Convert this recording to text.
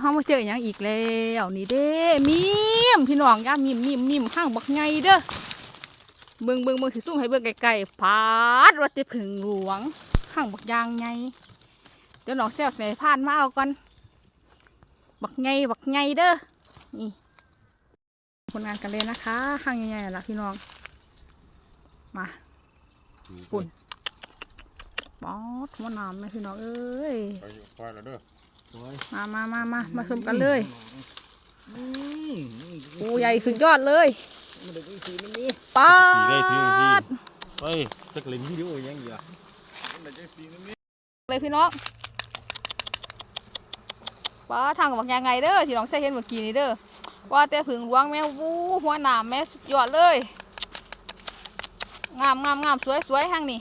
เขามาเจออย่างอีกแล้วนี่เด้มิมพี่น้องย่ามิมมิมมิมข้างบักไงเด้อเบิ่งเบิ่งเบิ่งสิซุ่มให้เบิ่งไกลๆพาดวัดติผึ่งหลวงข้างบักยางไงเดี๋ยวน้องแซวแม่ผ่านมาเอาก่อนบักไงบักไงเด้อนี่ผลงานกันเลยนะคะข้างใหญ่ๆล่ะพี่น้องมาปุ่นป๊อดหัวหนามนะพี่น้องเอ้ยไปควายแล้วเด้อโอ้ย มามามามามาชมกันเลยอืมโอ้ใหญ่สุดยอดเลยมันเด็กอีสีมันนี่ป๊าทีได้ทีทีดไปจักเล่นวิดีโอยังอยู่อะเลยพี่น้องป้าทางบอกยังไงเด้อที่น้องใส่เห็นเมื่อกี้นี่เด้อว่าแต่ผึ่งหลวงแม่วู้หัวหนามแม่สุดยอดเลย งามงามงามสวยสวยทางนี้